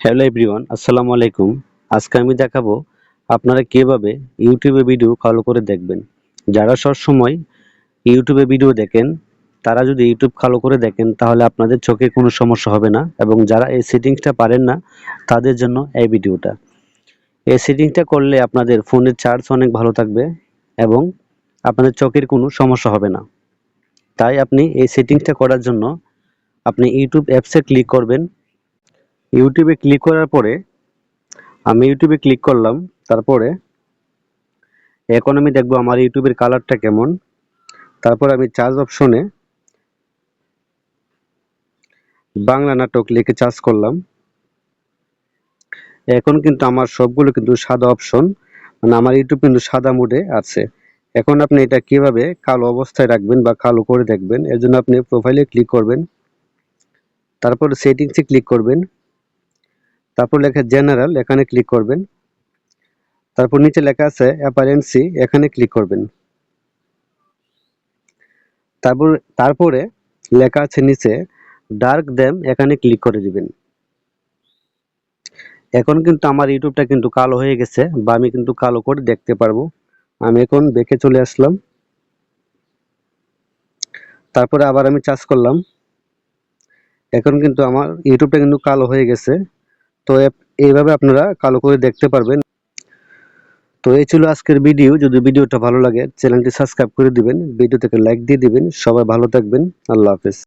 Hello everyone, আসসালামু আলাইকুম। আজকে আমি দেখাবো আপনারা কীভাবে ইউটিউবে ভিডিও ভালো করে দেখবেন। যারা সব সময় ইউটিউবে ভিডিও দেখেন, তারা যদি ইউটিউব ভালো করে দেখেন, তাহলে আপনাদের চোখে কোনো সমস্যা হবে না এবং যারা এই সেটিংসটা পারেন না, তাদের জন্য এই ভিডিওটা। এই সেটিংসটা করলে আপনাদের ফোনের চার্জ অনেক ভালো থাকবে এবং আপনাদের চোখের কোনো সমস্যা হবে না। তাই আপনি এই সেটিংসটা করার জন্য আপনি ইউটিউব অ্যাপসে ক্লিক করবেন। ইউটিউবে ক্লিক করার পরে, আমি ইউটিউবে ক্লিক করলাম, তারপরে এখন আমি দেখব আমার ইউটিউবের কালারটা কেমন। তারপর আমি চার্জ অপশনে বাংলা নাটক লিখে চার্জ করলাম। এখন কিন্তু আমার সবগুলো কিন্তু সাদা অপশন মানে আমার ইউটিউব কিন্তু সাদা মুডে আছে। এখন আপনি এটা কীভাবে কালো অবস্থায় রাখবেন বা কালো করে দেখবেন, এর জন্য আপনি প্রোফাইলে ক্লিক করবেন। তারপর সেটিংসে ক্লিক করবেন। তারপর লেখা জেনারেল এখানে ক্লিক করবেন। তারপর নিচে লেখা আছে অ্যাপারেন্সি এখানে ক্লিক করবেন। তারপর, তারপরে লেখা আছে নিচে ডার্ক দ্যাম এখানে ক্লিক করে দিবেন। এখন কিন্তু আমার ইউটিউবটা কিন্তু কালো হয়ে গেছে, বা আমি কিন্তু কালো করে দেখতে পারব। আমি এখন দেখে চলে আসলাম। তারপরে আবার আমি চার্জ করলাম। এখন কিন্তু আমার ইউটিউবটা কিন্তু কালো হয়ে গেছে। তো এইভাবে আপনারা কালো করে দেখতে পারবেন। তো এই ছিল আজকের ভিডিও। যদি ভিডিওটা ভালো লাগে, চ্যানেলটি সাবস্ক্রাইব করে দিবেন। ভিডিও থেকে লাইক দিয়ে দিবেন। সবাই ভালো থাকবেন। আল্লাহ হাফেজ।